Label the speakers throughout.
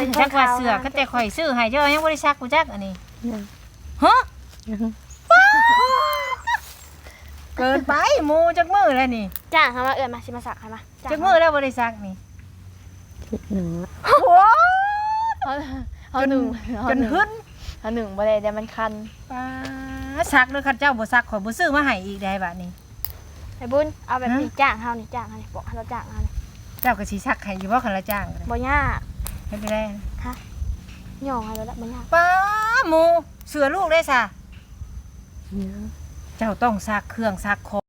Speaker 1: เป็นจักว่าเสือก็แต่ข่อยซื้อให้เจ้ายังบ่ได้ซักกูจักอันนี้ฮะเกินไปหมูจักมือแล้วนี่
Speaker 2: จ้างเขามาเอิญมาชิมาสักให้มาจ้าง
Speaker 1: จักมือแล้วบ่ได้ซักนี่
Speaker 3: หนึ่ง
Speaker 1: โอ้โห
Speaker 2: เขาเขาหนึ่งเขา
Speaker 1: จน
Speaker 2: หนึ่ง
Speaker 1: หึน
Speaker 2: เขาหนึ่งบ่ได้เดี๋ยวมันคัน
Speaker 1: ป้าซักเด้อคันเจ้าบ่ซักข่อยบ่ซื้อมาให้อีกได้บัดนี้
Speaker 2: ไอ้บุญเอาแบบ
Speaker 1: ฮะ
Speaker 2: นี้จ้างเขานี่จ้างเขานี่บอกให้เราจ้างเขานี่
Speaker 1: เจ้าก็สิซักให้อยู่บ่คันละจ้างก็ได้
Speaker 2: บ่ยาก
Speaker 1: เฮ็ดไปได้
Speaker 2: ย่องให้เราละบ่ยาก
Speaker 1: ป้าหมูเสือลูกได้ซะ
Speaker 3: เนื้อ
Speaker 1: เจ้าต้องซักเครื่องซักของ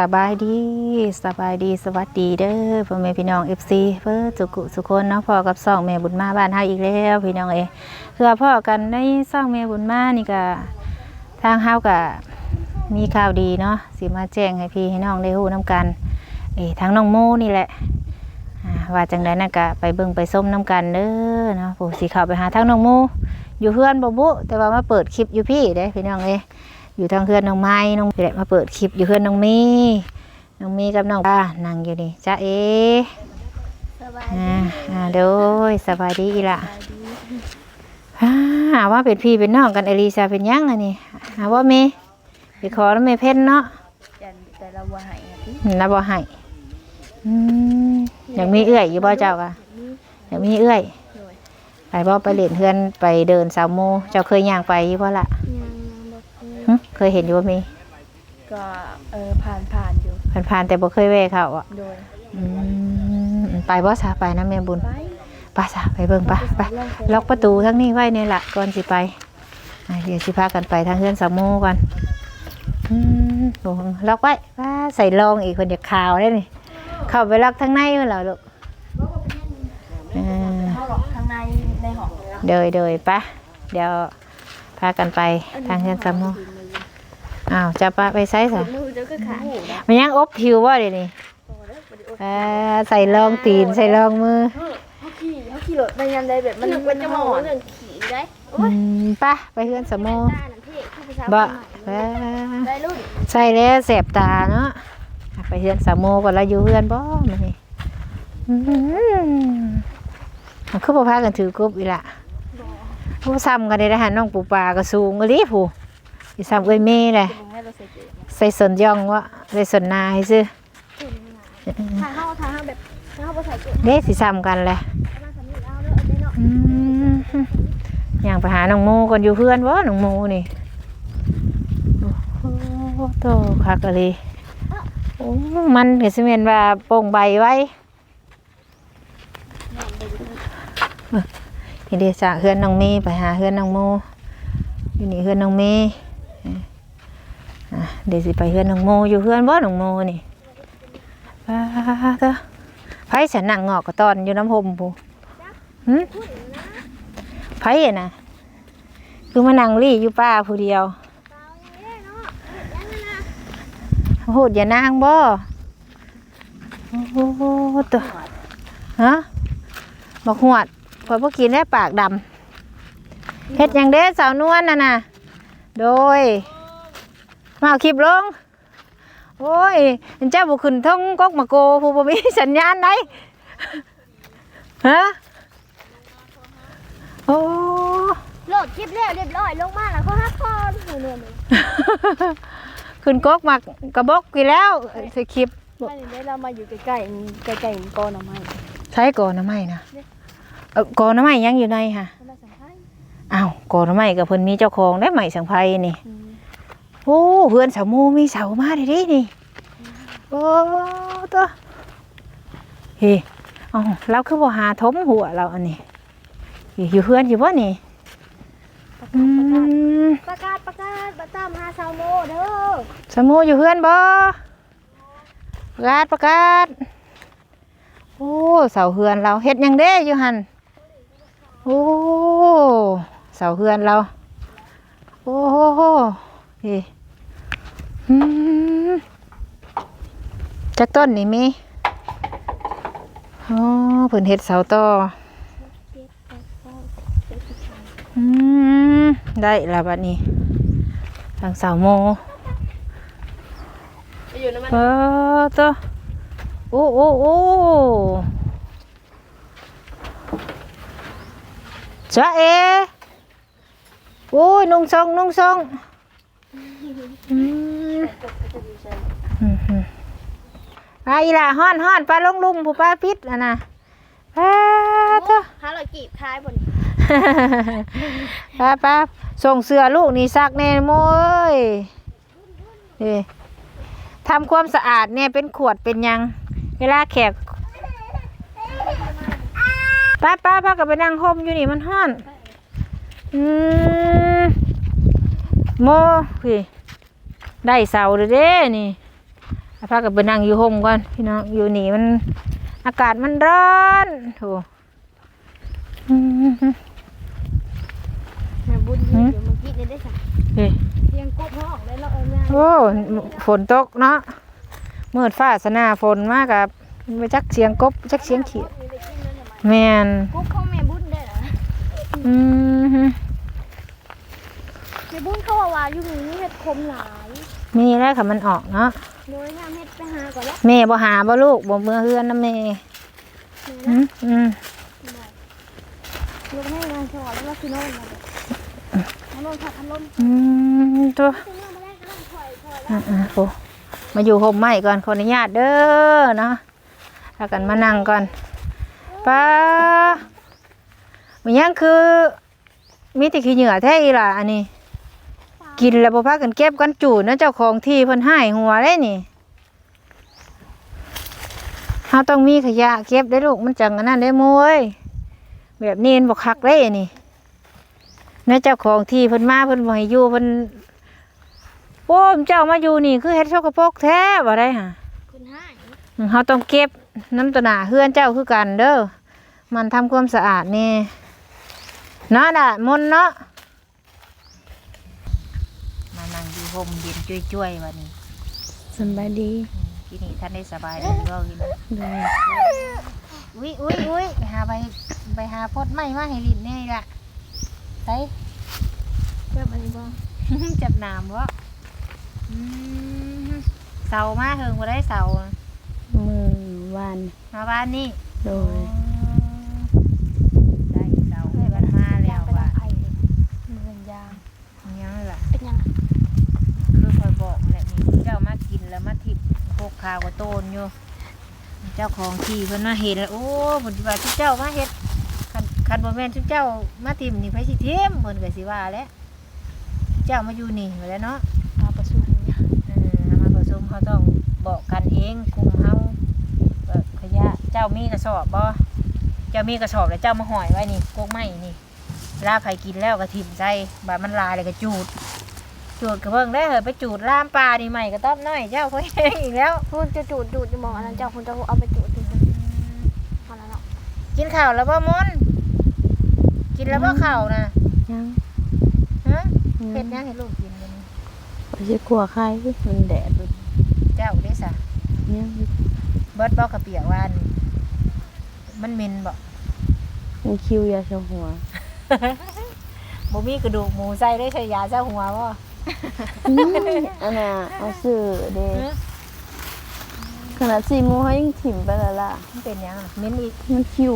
Speaker 3: สบายดีสบายดีสวัสดีเด้อพ่อแม่พี่น้อง FC เพื่อสุกุสุคนเนาะพ่อกับซ่องแม่บุญมาบ้านเฮาอีกแล้วพี่น้องเอยเพื่อพ่อกันในซ่องแม่บุญมานี่ก็ทางเฮาก็มีข่าวดีเนาะสิมาแจ้งให้พี่ให้น้องได้ฮู้นํกันเอ้ทางน้องโมนี่แหละว่าจังไดน่ะก็ไปเบิ่งไปส้มน้กันเด้อเนาะผู้สิเข้าไปหาทางน้องโมอยู่เพื่อนบ่บุแต่ว่ามาเปิดคลิปอยู่พี่เด้พี่น้องเอย อยู่ทางเพื่อนน้องไม้น้องพี่แหละมาเปิดคลิปอยู่เพื่อนน้องมีน้องมีกับน้องป้านั่งอยู่นี่จ้าเอ
Speaker 2: สบาย
Speaker 3: อ่าอ่าโดยสบายดีอีหละอ่าหาว่าเป็นพี่เป็นน้องกันเอลิซาเป็นหยังอันนี้หาว่าเมไปขอแล้วเมเพ่นเนาะ
Speaker 2: แต่เราบ่ให้
Speaker 3: นับบ่ให้อืมอยากมีเอื้อยอยู่บ่เจ้าอะอยากมีเอื้อยไปบ่ไปเล่นเฮือนไปเดินสาวโมเจ้าเคยย่างไปอยู่บ่ล่ะ
Speaker 2: ยังบ่เคย
Speaker 3: หึ เคยเห็นอยู่บ่มี
Speaker 2: ก็เออผ่านผ่านอยู่
Speaker 3: ผ่านๆแต่บ่เคยแวะเขาอะ
Speaker 2: โดย
Speaker 3: อืมไปบ่ซะไปนะแม่บุญ
Speaker 2: ไป
Speaker 3: ไปซะไปเบิ่งไปไปล็อกประตูทั้งนี้ไว้นี่ล่ะก่อนสิไปอะเดี๋ยวสิพากันไปทางเฮือนสาวโมก่อนอืมโอ้ล็อกไว้ว้าใส่รองอีกคนเดียวขาวได้นี่เข้าไปล็อกทางในพุ่นเหรอลูกเออ
Speaker 2: เขาหลอกข้างในในห้อง
Speaker 3: เดยเดยปะเดี๋ยวพากันไปทางเฮือนสามโมง อ้าวจะปะไปไซส์สะ
Speaker 2: มือเจ้าก็ขาด
Speaker 3: มันยังอบผิวว่าเดี๋ยวนี้เออใส่รองตีนใส่รองมือ
Speaker 2: เขาขี่เขาขี่รถไปยันใดแบบมันมันจะมองเรื่องขี่ได้
Speaker 3: อืมปะไปเฮือนสามโมง
Speaker 2: ตาหนังเท่ผู้ผู้สาว
Speaker 3: บ่
Speaker 2: คนใหม่
Speaker 3: เออ
Speaker 2: ได้รุ่น
Speaker 3: ใส่แล้วแสบตาเนาะไปเฮือนสามโมงก่อนแล้วอยู่เฮือนบ่มานี่อืมมันคือบ่พากันถือกบอีหละผู้ซ้ำกันได้หันน้องปูปลาก็สูงกะลิผู้ อีซ้ำเอ้ยเม่เลย
Speaker 2: จะมึงให้เราใส่เกลือ
Speaker 3: ใส่สนย่องวะใส่สนนาให้ซื้อ
Speaker 2: ทางเข้าทางเข้าแบบทางเข้าไปใส่เกลือ
Speaker 3: เด้สิซ้ำกันแหละ
Speaker 2: มาสามีเอาเด้อเอาเด้อเนาะ
Speaker 3: อืมอย่างไปหาน้องโมก่อนอยู่เพื่อนวะน้องโมนี่โอ้โหโตคักอะเลยโอ้มันก็สิเมนว่าโป่งใบไว้ทีเดียวจากเฮือนน้องเมย์ไปหาเฮือนน้องโมอยู่นี่เฮือนน้องเมย์อะ เดี๋ยวสิไปเฮือนน้องโมอยู่เฮือนบ่น้องโมนี่ป้าเถอะไผฉันนั่งงอกก็ตอนอยู่น้ำหมปูหึไผอะนะคือมานั่งรี่อยู่ป้าผู้เดียวพูดอย่านางบ่โอ้โหตัวฮะบอกหวดพอยบ่กินได้ปากดำเฮ็ดหยังเด้สาวนวลน่ะนะโดย มาเอาคลิปลง โอ้ยเจ้าบุขึ้นท่องกกมาโกผู้บ่มีสัญญาณไหนฮะโอ้
Speaker 2: โหลดคลิปแล้วเรียบร้อยลงมาแล้วเขาฮักคอนหูเนี่ยเลย
Speaker 3: ขึ้นกกมากระบอกกี่แล้วสิคลิป
Speaker 2: ไม่ได้เรามาอยู่ใกล้ๆใกล้ๆกอหน่อไม้
Speaker 3: ใช้ก่อนน้ำไม้นะเออก่อนน้ำไม้ยังอยู่ในค่ะ
Speaker 2: เขามาสัมภาษณ์
Speaker 3: อ้าวก่อนน้ำไม้กับเพิ่นมีเจ้าของได้ไหมสังไพนี่โอ้เพื่อนสาวโมมีเสามาได้ดินี่โอ้ตัวเฮ้เอ้าเราคือบ่หาทมหัวเราอันนี้อยู่เพื่อนอยู่บ่นี่อืม
Speaker 2: ประกาศประกาศบัตรตามหาชาวโมเด้อ
Speaker 3: สาวโมอยู่เพื่อนบ่ประกาศประกาศโอ้เสาเฮือนเราเฮ็ดหยังเด้อยู่หันโอ้เสาเฮือนเรา โอ้โหเฮ้อืม จักต้นนี่มีอ๋อเพิ่นเฮ็ดเสาต่ออืมได้และบัดนี้ทางเสาโม
Speaker 2: ไปอยู่น้ำมัน
Speaker 3: เออตัวโอ้โอ้โอ้จ้าเอโอ้ยนุ่งทรงนุ่งทรงอืมอืมอืม ไปอีหล่ะฮ้อนฮ้อนปลาลงลุมผู้ปลาพิษอะนะป้าตัว
Speaker 2: หาเรากีบคายบน
Speaker 3: ป้าป้าส่งเสื้อลูกนี่ซักแน่โมยเด้ทำความสะอาดเนี่ยเป็นขวดเป็นหยัง เวลาแขกป้าป้าพากับไปนั่งห่มอยู่นี่มันห้อน อืมโมพี่ ได้เสาเลยเด้นี่พากับไปนั่งอยู่ห่มก่อนพี่น้องอยู่นี่มัน อากาศมันร้อนโถอืม
Speaker 2: แม่บุญ
Speaker 3: หืม
Speaker 2: เดี๋ยวเมื่อกี้นี่ได้สั่ง
Speaker 3: เฮ้ย
Speaker 2: เพียงกบห้องเลยเราเอาง่าย
Speaker 3: โอ้ฝนตกเนาะมืดฟ้าสนาฝนมากกับไปจักเสียงกบจักเสียงเขียด
Speaker 2: มีได้กินแล้วทำไม
Speaker 3: แมน
Speaker 2: กบของแม่บุญได้เหรอ
Speaker 3: อืม ฮึ
Speaker 2: แม่บุญเขาว่าว่าอยู่นี่เห็ดคมหลาย
Speaker 3: มีแล้วค่ะมันออกเนาะ
Speaker 2: โดยงามเห็ดไปหาก่อนแล้ว
Speaker 3: แม่บ่หาบ่ลูกบ่เมื่อเฮือนนะแม่อืมอืม
Speaker 2: ลูกให้งานสอนแล้วก็คือโน่นมาเลยขนมผัดขนม
Speaker 3: อืมตัว
Speaker 2: ขนมมาแรกขนมถอยถอย
Speaker 3: อ่าอ่าโอ้มาอยู่ห่มไม้ก่อนขออนุญาตเด้อเนาะถ้ากันมานั่งก่อนป้ามันยังคือมีแต่ขี้เหงื่อแท้อีหล่ะอันนี้ กินแล้วบ่พากันเก็บกันจูดนะเจ้าของที่เพิ่นให้หัวได้นี่เฮาต้องมีขยะเก็บได้ลูกมันจังอันนั้นได้มวยแบบนี้มันบ่คักได้นี่นะเจ้าของที่เพิ่นมาเพิ่นบ่ให้อยู่เพิ่นโอ้มเจ้ามาอยู่นี่คือเฮ็ดโชกโปรกแท้บ่ได้ห่ะ
Speaker 2: คุณให้
Speaker 3: อืมเฮาต้องเก็บน้ำตวหนาเฮือนเจ้าคือกันเด้อมันทำความสะอาดนี่เนาะน่ะมนต์เนาะ มานั่งอยู่ ห่มเย็นจ้วยๆวันนี้
Speaker 4: สบายดี
Speaker 3: ที่นี่ท่านได้สบายดีก็กิน
Speaker 4: โดย
Speaker 3: อุ้ยอุ้ยอุ้ยไปหาไปไปหาพดไม้มาให้ลินนี่ล่ะไป
Speaker 2: เจ้าอันนี้บ้าง
Speaker 3: จับหนามวะอืมเสามาเฮิงบ่ได้เสา
Speaker 4: มือวาน
Speaker 3: มาบ้านนี่
Speaker 4: โดย
Speaker 3: ได้เสาให้มันมาแล้ว
Speaker 2: ไป
Speaker 3: ว่า
Speaker 2: ดับไผ่เลยมันเป็นยาง
Speaker 3: ยังล่ะ
Speaker 2: เป็นยัง
Speaker 3: คือคอยบอกแหละนี่ เจ้ามากินแล้วมาทิบพวกข้าวกับโตนอยู่เจ้าของที่เพิ่นมาเห็นแล้วโอ้เพิ่นสิว่าทุกเจ้ามาเฮ็ดคันคันบ่แม่นทุกเจ้ามาทิมนี่ไผสิเทมเพิ่นก็สิว่าแหล้วเจ้ามาอยู่นี่อยู่แล้วเนาะ
Speaker 2: มาประชุมเนี่ย
Speaker 3: เออเอามาผสมเขาต้องบอกกันเองกลุ่มเฮาเบิกขยะเจ้ามีกระสอบบ่เจ้ามีกระสอบแล้วเจ้ามาห่อยไว้นี่กกไม้นี่เวลาไผกินแล้วก็ถิ่มใส่บาดมันลายเลยก็จูด จูดก็เบิ่งได้เหอะไปจูดล่ามปลานี่ใหม่ก็ต้อมน้อยเจ้าเขาเองอีกแล้ว
Speaker 2: คุณจะจูดจูดจะมองอันนั้นเจ้าคุณจะเอาไปจูดจูดจูดเอาแล้วเนาะ
Speaker 3: กินข้าวแล้วบ่มนกินแล้วบ่ข้าวนะ
Speaker 4: ยัง
Speaker 3: ฮะเฮ็ดหยังให้ลูกกินมื้อนี้
Speaker 4: ไปสิกลัวใครมันแดด
Speaker 3: เจ้าเด้ซะ
Speaker 4: ยัง
Speaker 3: เบิดบ่กระเปียกวานมันเหม็นบ่
Speaker 4: มีคิวยาชาหัว
Speaker 3: บ่มีกระดูกหมูใส่ได้ใช้ยาซะหัวบ่
Speaker 4: อันน่ะเอาซื้อเด้ขนาดสี่โมงเขายังถิ่มไปแล้วล่ะ
Speaker 3: มันเป็นหยังอะเหม็นอีก
Speaker 4: มันคิว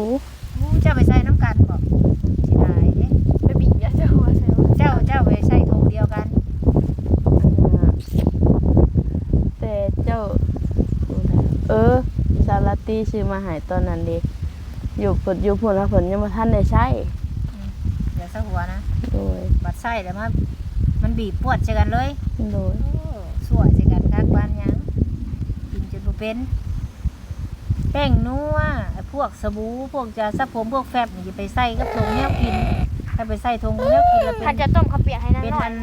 Speaker 3: อู้เจ้าไปใส่น้ำกันบ่สิได้เด้
Speaker 2: ไปบีบยาเจ้าหัวใส่ว่า
Speaker 3: เจ้าเจ้าไปใส่ถุงเดียวกัน
Speaker 4: อันน่ะแต่เจ้า เออซาลาตีซื้อมาใหายตอนนั้นเด็อยู่ผลอยู่ผลแล้วผลยังมาท่านได้ใช้
Speaker 3: อย่าซะหัวนะ
Speaker 4: โดย
Speaker 3: บัดใส่แล้วมันมัน บีบปวดใส่กันเลย
Speaker 4: โดย
Speaker 3: โอ้สวยใส่กันคักบานหยังกินจนบ่เป็น แป้งนัวไอ้พวกสบู่พวกยาสระผมพวกแฟบนี่อย่าไปใส่กับถุงแนวกิน ถ้าไปใส่ถุงแนวกินแล้วเป็
Speaker 2: ถ้านจะต้มข้าวเปียกให้นาง
Speaker 3: เป็น
Speaker 2: หน่อ
Speaker 3: อั
Speaker 2: ย
Speaker 3: น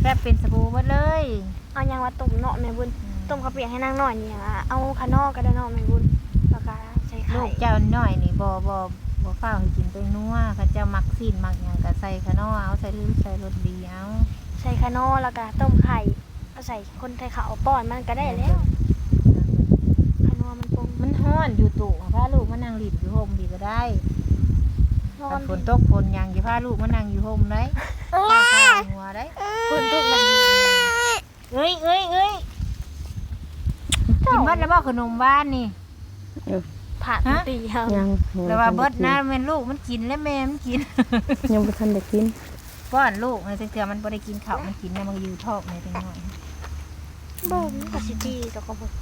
Speaker 3: แฟบเป็นสบู่หมดเลย
Speaker 2: เอายังว่าต้มเนาะแม่บุญต้มข้าวเปียกให้นางหน่อยนี่อะเอาขานอกก็ได้เนาะแม่บุญแล้วก็ใส่
Speaker 3: ลู
Speaker 2: ไข่
Speaker 3: กเจ้าน้อยนี่บ่บ่บ่ฟ้าวให้กินไปนัวเขาเจ้ามักซีนมักหยังก็ใส่ขะนอเอาใส่ลืมใส่รสดีเอา
Speaker 2: ใส่ขนอแล้วก็ต้มไข่ใส่คนไทยขาวป้อนมันก็ได้แล้วขนอมันปงมั
Speaker 3: นห้อนอยู่ตู่พ่อลูกมันนั่งหลีบอยู่ห่มดีก็ได้
Speaker 2: ร้อ
Speaker 3: ถ้นฝนตกฝนยังอย่าพาลูกมานั่งอยู่ห่มได้ตาข้างหัวได้
Speaker 2: ฝนตกแล้
Speaker 3: เอ้ยเอ้ยเอ้ยกินเบิดแล้วบ่ขนมบ้านนี่
Speaker 2: ผั
Speaker 3: ด
Speaker 2: ตีครั
Speaker 4: ยัง
Speaker 3: แล้วว่าเบิดนะแม่ลูกมันกินแล้วแม่มันกิน
Speaker 4: ยังไม่ทันได้กิน
Speaker 3: ป้อนลูกในเถื่อมันบ่ได้กินข้าวมันกินนะมันอยู่ท้องในจังหน่อย
Speaker 2: บ่มกับสิตีตกกระบอก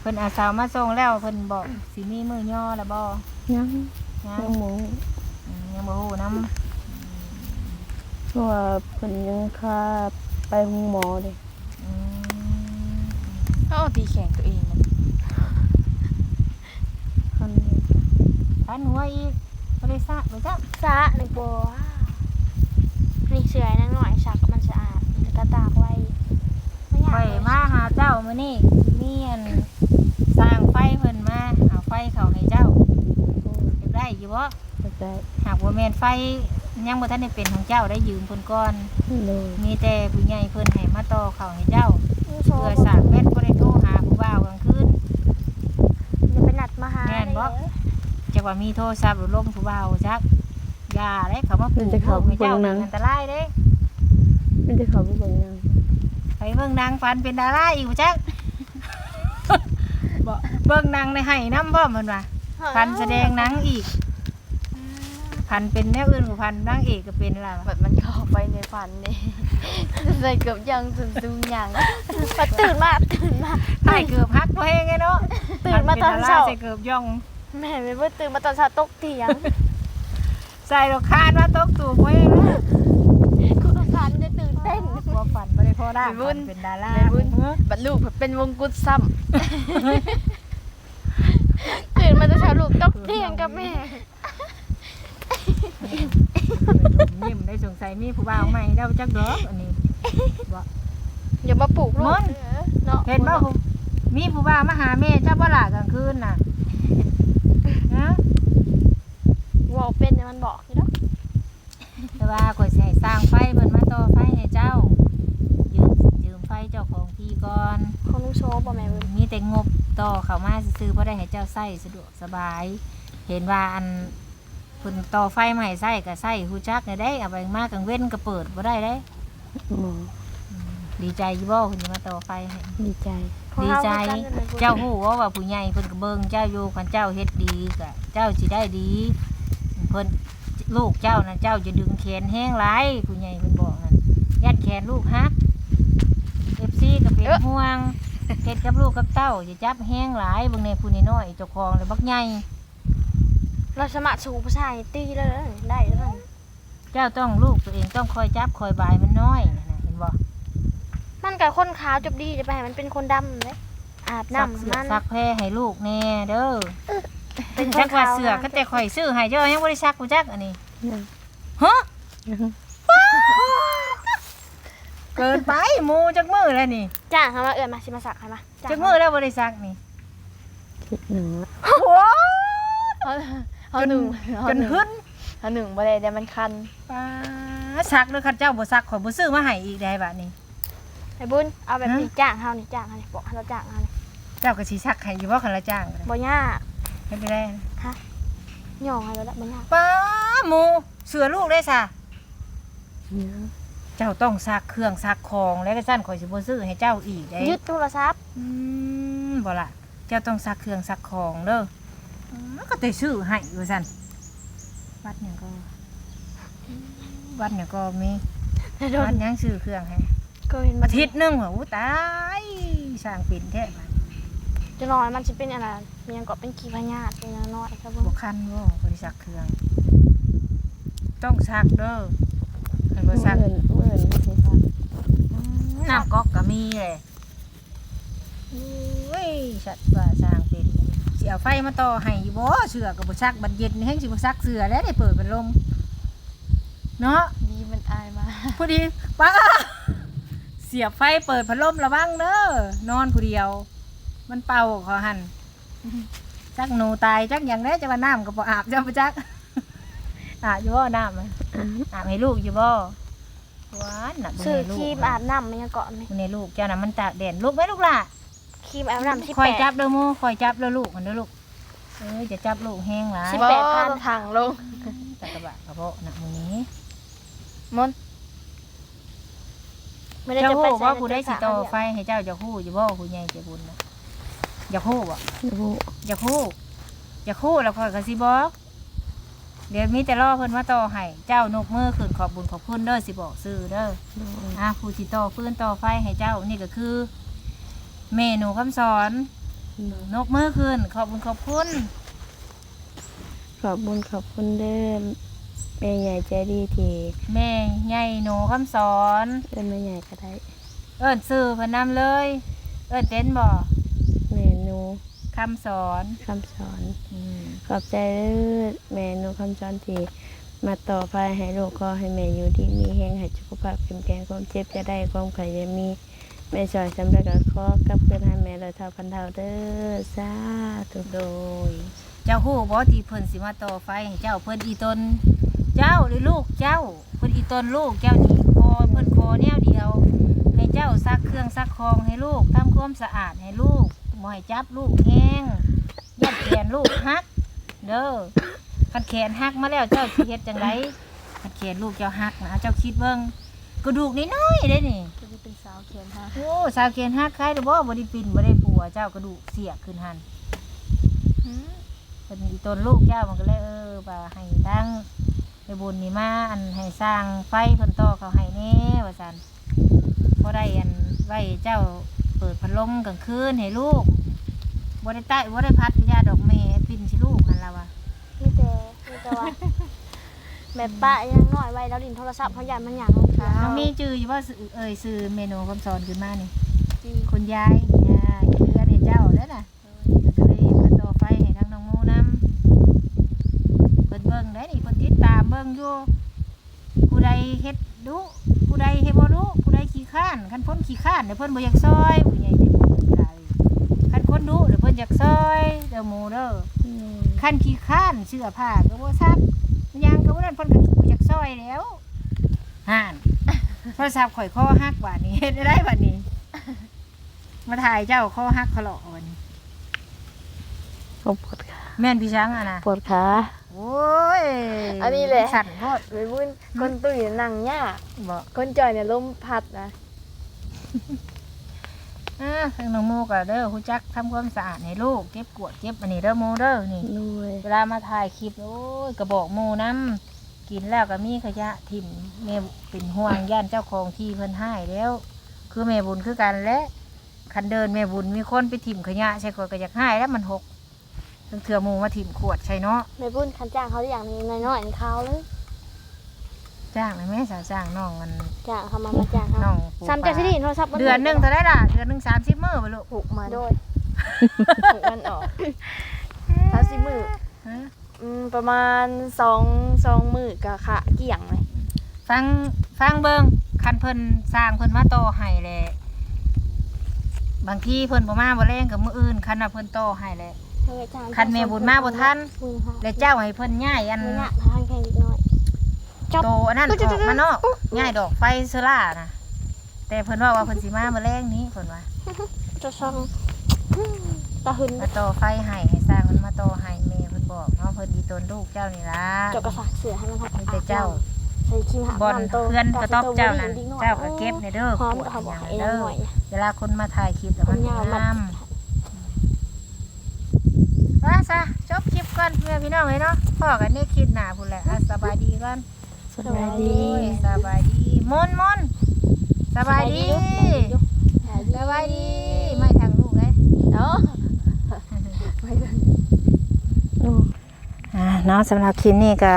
Speaker 3: เพิ่นอาสาวมาส่งแล้วเพิ่นบอกสิมีมือย่อแล้วบ่
Speaker 4: ยัง
Speaker 3: นะ
Speaker 4: ยังหมู
Speaker 3: อืมยังบ่ฮู้นํ
Speaker 4: เพราะว่าเพิ่นยังคาไปห้องหมอเด้
Speaker 3: อืม
Speaker 5: ก็เอาตีแข่งตัวเองมัน
Speaker 4: คัน
Speaker 3: พันหัวอีกบ่ได้ซะบ่จ้ะ
Speaker 2: ซะในบัว นี่เสือให้นางหน่อยสักมันสะอาดมันจะตากไว้ไม่อยาก
Speaker 3: ไปมาหาเจ้ามื้อนี้มีอันสร้างไฟเพิ่นมาเอาไฟเข้าให้เจ้าเก็บได้อยู่บ่
Speaker 4: เข้าใจ
Speaker 3: หากว่าแม่นไฟยังบ่ทันได้เป็นของเจ้าได้ยืมเพิ่นก่อน
Speaker 4: เลย
Speaker 3: มีแต่ผู้ใหญ่เพิ่นให้มาต่อเข้าให้เจ้า
Speaker 2: มือโชว์
Speaker 3: เพื่อสร้างแม่นบ่ได้โทรหาผู้บ่าวกลางคืน
Speaker 2: อย่าไปนัดมาหา
Speaker 3: แม่นบ่
Speaker 2: เลย
Speaker 3: จักว่ามีโทรศัพท์หรือล่มผู้บ่าวจักอ ย่าเด้เขามาปลูกลูกให้เจ้านี่อันตรายเด้
Speaker 4: ไม่ได้เข้าไปเบิ่งยัง
Speaker 3: ไปเบิ่งนางฟันเป็นดาราอีกบ่จักบ่เบิ่งนางในให้น้ำพร้อมเพิ่นว่าพันแสดงหนังอีก พันเป็นแนวอื่นกว่าพันนางเอกก็เป็นล่ะ
Speaker 5: แบบมันเข้าไปในฝันนี่ใส่เกือบยังซึมซึมๆอย่าง
Speaker 2: พอตื่นมาตื่นมา
Speaker 3: ถ่ายเกือบฮักบ่แฮงไงเนาะ
Speaker 2: ตื่นมาตอนเช้า
Speaker 3: ใส่เกือบย่อง
Speaker 2: แม่ไม่เพิ่งตื่นมาตอนเช้าตกเตียง
Speaker 3: ใส่ดอกคานว่าตกตูกบ่แฮงเนาะ
Speaker 2: คุณพันจะตื่นเต้น
Speaker 3: บ่ฝันบ่ได้พอได้ฝันเป็นดารา
Speaker 5: ในบุญบัดลูกเป็นวงกุฎซ้
Speaker 2: ตื่นมาตอนเช้าลูกตกเตียงกับแม่
Speaker 3: ยิ้มได้สงสัยมีผู้บ่าวใหม่เด้าจักดอกอันนี้
Speaker 2: อย่ามาปลูกลู
Speaker 3: ม
Speaker 2: ก
Speaker 3: น
Speaker 2: เนาะ
Speaker 3: เห็นบ่ผู้มีผู้บ่าวมาหาแม่เจ้าบ่ล่ะกลางคืนน่ะนะ
Speaker 2: วอลเป็นเนี่ยมันบอกอยู่เนาะ
Speaker 3: แต่ว่าข่อยสิให้สร้างไฟเพิ่นมาต่อไฟให้เจ้า ยืมยืมไฟเจ้าของที่ก่อน
Speaker 2: ของลุงโชว์บ่แม่เบิ่ง
Speaker 3: มีแต่งบต่อเข้ามาซื้อๆบ่ได้ให้เจ้าใช้สะดวกสบาย เห็นว่าอันเพิ่นต่อไฟมาให้ใช้ก็ใช้ฮู้จักได้ได้เอาไปมากลางเว้นก็เปิดบ่ได้เด้
Speaker 4: หมอ
Speaker 3: ดีใจอยู่บ่เพิ่นสิมาต่อไฟให้
Speaker 4: ดีใจ
Speaker 2: ของ
Speaker 3: ดี
Speaker 2: เรา
Speaker 3: ใจ
Speaker 2: เหมือนกันเลยแม่เบิ่ง
Speaker 3: เจ้าฮู้ว่าว่าผู้ใหญ่เพิ่นก็เบิ่งเจ้าอยู่คันเจ้าเฮ็ดดีก็เจ้าสิได้ดี เพิ่นลูกเจ้านั่นเจ้าจะดึงแขนแห้งหลายผู้ใหญ่เพิ่นบอกนั่นยัดแขนลูกฮัก FC ก็เป็นห่วงเฮ็ดกับลูกกับเต้าจะจับแห้งหลายเบิ่งในผู้น้อยๆเจ้าของเลยบักใหญ่
Speaker 2: เราสมัครสู่ผู้ชายตีเลยได้แล้วมัน
Speaker 3: เจ้าต้องลูกตัวเองต้องคอยจับคอยบายมันน้อยนั่นน่ะเห็นบ่
Speaker 2: มันกับคนขาวจบดีจะไปให้มันเป็นคนดำเลยอาบ
Speaker 3: ซัก
Speaker 2: น้ำ
Speaker 3: เสื้อ
Speaker 2: มัน
Speaker 3: ซักแพรให้ลูกแน่เด้อ
Speaker 2: เป็นค
Speaker 3: จั
Speaker 2: น
Speaker 3: กว่า
Speaker 2: ขาว
Speaker 3: เสื้อก็แต่ข่อยซื้อให้เจ้ายังบ่ได้ซักกูจักอันนี้
Speaker 4: ยัง
Speaker 3: ฮะ
Speaker 4: ยัง
Speaker 3: เกินไปหมูจักมือแล้วนี่
Speaker 2: จ้างเขามาเอื้อนมาสิมาสักให้มาจ้าง
Speaker 3: จักมือแล้วบ่ได้ซักนี่
Speaker 4: คิดหนึ่งละ
Speaker 5: เขาเขาหนึ่งเขา
Speaker 3: จน
Speaker 5: หนึ่ง
Speaker 3: หึน
Speaker 5: เขาหนึ่งบ่ได้แต่มันคัน
Speaker 3: ป้าซักเด้อคันเจ้าบ่ซักข่อยบ่ซื้อมาให้อีกได้บัดนี้
Speaker 2: ไอ้บุญเอาแบบนี้
Speaker 3: ฮะ
Speaker 2: จ้างเฮานี่จ้างเฮานี่บอกให้เราจ้างเฮานี่
Speaker 3: เจ้าก็สิซักให้อยู่บ่คันละจ้างก็ได้
Speaker 2: บ่ยาก
Speaker 3: ไม่เป็นไร
Speaker 2: ย่องให้เราละบ่ยาก
Speaker 3: ป้าหมูเสือลูกได้ซะ
Speaker 4: ยัง
Speaker 3: เจ้าต้องซักเครื่องซักของแล้วก็ซั่นข่อยสิบ่ซื้อให้เจ้าอีกได้
Speaker 2: ยึดโทรศัพท์
Speaker 3: อืมบ่ล่ะเจ้าต้องซักเครื่องซักของเด้ออืมก็แต่ซื้อให้ว่าซั่นวัดหยังก็ วัดหยังก็มี
Speaker 2: โด
Speaker 3: วันดหยังซื้อเครื่องให้
Speaker 2: ก็เห็น
Speaker 3: อาทิตย์หนึงว่าอู้ตายสร้างปิ่นแท้บัด
Speaker 2: จะน้อยมันสิเป็นอะไรมันยังก็เป็นขี้พญาธิเป็นอย่างน้อยครับบุญ
Speaker 3: บ่คันบ่บ่ได้ซักเครื่อง ต้องซักเด้อคันบ่ซัก
Speaker 4: เมื่อนเมื่อนไม่ใช่ฟัง
Speaker 3: น้ำก๊อกก็มีเลยโอ้ยสัตว์ว่าสร้างเป็นสิเอาไฟมาต่อให้อยู่บ่เสือก็บ่ซักบัดเย็นนี่แฮงสิบ่ซักเสือแล้วได้เปิดเป็นลมเนาะ
Speaker 5: ดีมันอายมา
Speaker 3: พอดีป้าเสียบไฟเปิดพัดลมระวังเด้อนอนผู้เดียว มันเป่าเขอหันจักหนูตายจักอย่างนี้จะมาน้ำก็บ่อาบจะมาจักอาบอยู่บ่น้ำอะอาบให้ลูกอยู่บ่หวานน่ะ
Speaker 2: ซื้อ
Speaker 3: ลู
Speaker 2: ครีมอาบน้ำมันยังเกาะไหม
Speaker 3: มื้อนี้ลูกเจ้าน่ะมันตากแดดลูกไหมลูกล่ะ
Speaker 2: ครีมอาบน้ำที่
Speaker 3: คอย
Speaker 2: แปะ
Speaker 3: จับเด้อหมูคอยจับเด้อลูกมันเด้อลูก เอ้ยจะจับลูกแห้งหลาย
Speaker 2: สิบ
Speaker 5: บ่
Speaker 2: แปดพัน
Speaker 5: ต้องทางลง
Speaker 3: ตะกะบะกระเพาะนะมื้อนี้
Speaker 5: มน
Speaker 2: ไม่ได้
Speaker 3: เจ้า
Speaker 2: จะไป
Speaker 3: ฮู้
Speaker 2: ใส่
Speaker 3: ว่าผู้ได้สิต่อ
Speaker 2: ใน
Speaker 3: ไฟให้เจ้าจะฮู้อยู่บ่ผู้ใหญ่ใจบุญน่ะ อยากฮู้บ่
Speaker 4: โอ้โห
Speaker 3: อยากฮู้อยากฮู้แล้วค่อยก็สิบอกเดี๋ยวมีแต่รอเพิ่นมาต่อให้เจ้านกมือขึ้นขอบบุญขอบคุณเด้อสิบอกซื่อเด้ออะผู้สิต่อฟื้นต่อไฟให้เจ้านี่ก็คือเมนูคำสอนนกมือขึ้นขอบคุณขอบคุณ
Speaker 4: ขอบบุญขอบคุณเด้อแม่ใหญ่ใจดีที่
Speaker 3: แม่ใหญ่หนูคำสอน
Speaker 4: เอิ้นแม่ใหญ่ก็ได้
Speaker 3: เอิ้นซื้อเพนนำเลย เอิ้นเป็นบ่
Speaker 4: แม่หนู
Speaker 3: คำสอน
Speaker 4: คำสอน
Speaker 3: อืม
Speaker 4: ขอบใจเด้อแม่หนูคำสอนที่มาต่อไปให้ลูกก็ให้แม่อยู่ดีมีแฮงให้สุขภาพเข้มแข็งความเจ็บจะได้ความไข่จะมีแม่ช่วยสำเร็จก็ขอกลับคืนให้แม่เลยเท่าพันเท่าเด้อสาธุ
Speaker 3: โดย เจ้าฮู้บ่ที่เพิ่นสิมาต่อไฟให้เจ้าเพิ่นอีตน เจ้าหรือลูกเจ้า เพิ่นอีตนลูกเจ้านี่คอเพิ่นคอแนวเดียว ให้เจ้าซักเครื่องซักของให้ลูกทำความสะอาดให้ลูก บ่ให้จับลูกแห้งยัดแขนลูกหัก เด้อคันแขนหักมาแล้วเจ้าสิเฮ็ดจังไดคันแขนลูกเจ้าหักนะเจ้าคิดเบิ่งกระดูกน้อยๆเด้นี่
Speaker 5: จะได้เป็นสาวเขียนฮะ
Speaker 3: โอ้สาวแขนหักใครหรือบ่บ่ได้ปิ่นบ่ได้ปัวเจ้ากระดูกเสียขึ้นหันเป็นอีต้นลูกเจ้ามันก็เลยเออว่าให้ตั้งไปบุญนี่มาอันให้สร้างไฟเพิ่นต่อเขาให้แน่ว่าซั่นพอได้อันไว้เจ้า เปิดพัดลมกลางคืนให้ลูกบ่ได้ใต้บ่ได้พัดยาดอกเมปิ่นสิลูกหั่นล่ะว่ะ
Speaker 2: มีแต่มีแต่ว่าแบบป้ายังน้อยไว้แล้วดินโทรศัพท์เขาอยากมันหยังค่ะ
Speaker 3: น้องมีจื่ออยู่ว่าเอ่ยซื้อเมนูคำสอนขึ้นมานี่
Speaker 5: จี
Speaker 3: คุณยายยายเพื่อนให้เจ้าแล้วน่ะก็เลยมาต่อไฟให้ทั้งน้องโมนํเพิ่นเบิ่งได้นี่เพิ่นติดตามเบิ่งอยู่ผู้ใดเฮ็ดดุผู้ใดเฮ็ดบ่ดุผู้ใด ขี้ข้านคันพ้นขี้ข้านเดี๋ยวเพิ่นบ่อยากซอยผู้ใหญ่ใจบุญผู้ใดคันคนดุเดี๋ยวเพิ่นอยากซอยเด้อหมู่เด้อคันขี้ข้านเสื้อผ้าก็บ่ซักยางก็บ่นั่นเพิ่นก็บ่อยากซอยแล้วห่านโทรศัพท์ข่อยคอหักบาดนี้เฮ็ดได้บาดนี้ มาถ่ายเจ้าคอหักเขาหลอกวันนี้
Speaker 4: โอ้ปวดขา
Speaker 3: แม่นพี่ช้างอะนะ
Speaker 4: ปวดขา
Speaker 3: โอ้ย
Speaker 5: อันนี้แหละ
Speaker 3: สั่นโพด
Speaker 5: ไปบุญคนตุ้ยนั่งยาก
Speaker 3: บอก
Speaker 5: คนจอยเนี่ยลมพัดนะ
Speaker 3: อ่าทางน้องโมก็เด้อฮู้จักทำความสะอาดให้ลูกเก็บกวาดเก็บอันนี้เด้อโมเด้อนี่
Speaker 4: ด้วย
Speaker 3: เวลามาถ่ายคลิปโอ้ยกระบอกโมน้ำกินแล้วก็มีขยะถิ่มแม่เป็นห่วงย่านเจ้าของที่เพิ่นให้แล้ว คือแม่บุญคือกันและคันเดินแม่บุญมีคนไปถิ่มขยะใช่คนก็อยากให้แล้วมันหก ถึงเถื่อหมูมาถิ่มขวดใช่เนาะ
Speaker 2: แม่บุญคันจ้างเขาอย่างนี้น้อยๆนี่เขาเลย
Speaker 3: จ้างเลยแม่สาวจ้างน้องมัน
Speaker 2: จ้างเขามามาจ้างเขา
Speaker 3: น้องปลูก
Speaker 2: ซ้ำจะสิดินโทรศัพท์
Speaker 3: เดือนหนึ่งเท่าไรล่ะเดือนหนึ่งสามสิบมื้อไปลูก
Speaker 5: ผูกมัน
Speaker 2: โดย
Speaker 5: ผูกมันออกสามสิบมือ
Speaker 3: ฮะ
Speaker 5: อืมประมาณสองสองมือกะค่ะเกี่ยงเลย
Speaker 3: ฟังฟังเบิงคันเพิ่นสร้างเพิ่นมาโตอให้แหละบางทีเพิ่นบ่มาบ่แรงกับมื้ออื่นคันว่าเพิ่นโตอให้แหละ
Speaker 2: เฮ้ย
Speaker 3: คันแม่บุญมาบ่ทัน
Speaker 2: มือค่ะ
Speaker 3: แล้วเจ้าให้เพิ่นย้ายอัน
Speaker 2: มือหน้าทางแข่งอีกหน่อยจบ
Speaker 3: โตอันนั้นออกมานอกย้ายดอกไฟเซอร่านะแต่เพิ่นว่าว่าเพิ่นสิมาบ่แรงนี้เพิ่นว่า
Speaker 2: จะช่องตะหึน
Speaker 3: มาต่อไฟให้ให้สร้างมันมาต่อให้แม่เพิ่นบอกเนาะเพิ่นอีตนลูกเจ้านี่ล่ะ
Speaker 2: เจ้ากระฝากเสือให้มันทับ
Speaker 3: มีแต่เจ้า
Speaker 2: ใส่คิมหา
Speaker 3: บอลำ
Speaker 2: โต
Speaker 3: เพื่อนกระต๊อบเจ้านั้น
Speaker 2: ดิ้งหอย
Speaker 3: เจ้าก็เก็บในเด้อ
Speaker 2: หอม
Speaker 3: ขวด
Speaker 2: เขาบอก
Speaker 3: อย่าง
Speaker 2: ให้
Speaker 3: เด้อ
Speaker 2: หน่อย
Speaker 3: เวลาคนมาถ่ายคลิปแล้ว
Speaker 2: ค
Speaker 3: มันน
Speaker 2: ยาว
Speaker 3: งามว่า ซะจบคลิปก่อนเพื่อนพี่น้องเลยเนาะพ่อกันนี่คลิปหน้าพุ่นแหละอะสบายดีก่อน
Speaker 4: สบายดี
Speaker 3: โอ้ยสบายดีมนมนสบายดีสบายดีไม่ทางลูกเลย
Speaker 5: เนาะ
Speaker 6: อ่าเนาะสำหรับคลิปนี้ก็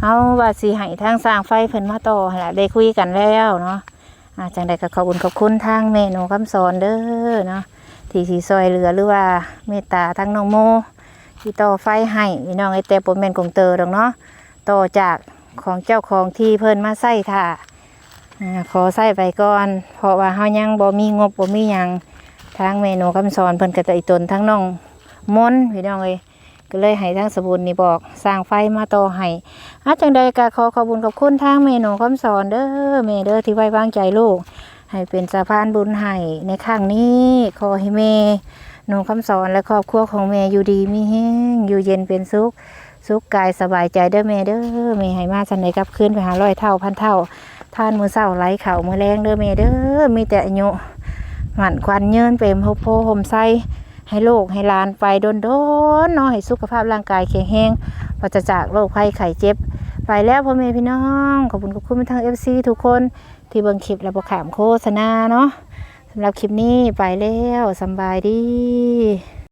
Speaker 6: เอาว่าสิให้ทางสร้างไฟเพิ่นมาต่อหั่นล่ะได้คุยกันแล้วเนาะอ่าจังใดก็ขอบคุณขอบคุณทางเมนูคำสอนเด้อเนาะ ที่สีซอยเหลือหรือว่าเมตตาทางน้องโมที่ต่อไฟให้พี่น้องไอแต่บ่แม่นกงเตอร์ดอกเนาะต่อจากของเจ้าของที่เพิ่นมาใส่ท่าขอใส่ไปก่อน เพราะว่าเฮายังบ่มีงบบ่มีหยังทางเมนูคำสอนเพิ่นก็จะอีตนทั้งน้องมนพี่น้องเอ้ยก็เลยให้ทางสบุญนี่บอกสร้างไฟมาต่อให้อาจังใดก็ขอขอบคุญขอบคุณทางเมนูคำสอนเด้อเมเด้อที่ไว้วางใจลูก ให้เป็นสะพานบุญให้ในครั้งนี้ขอให้เม
Speaker 3: หนูคำสอนและครอบครัวของแม่อยู่ดีมีแห้งอยู่เย็นเป็นสุขสุขกายสบายใจเด้อแม่เด้อแม่ให้มาสันใดกลับคืนไปหาร้อยเท่าพันเท่าท่านมือเศร้าไหลเข่ามือแรงเด้อแม่เด้อมีแต่อายุหมันควันเยินเปรมโฮโพหมไส้ให้โลกให้ลานไปโดนโดนๆเนาะให้สุขภาพร่างกายแข็งแรงปราศจากโรคภัยไข้เจ็บ ไปแล้วพ่อแม่พี่น้อง ขอบคุณขอบคุณไปทางเอฟซีทุกคน ที่เบิ่งคลิปแล้วบกขามโฆษณาเนาะสำหรับคลิปนี้ไปแล้วสบายดี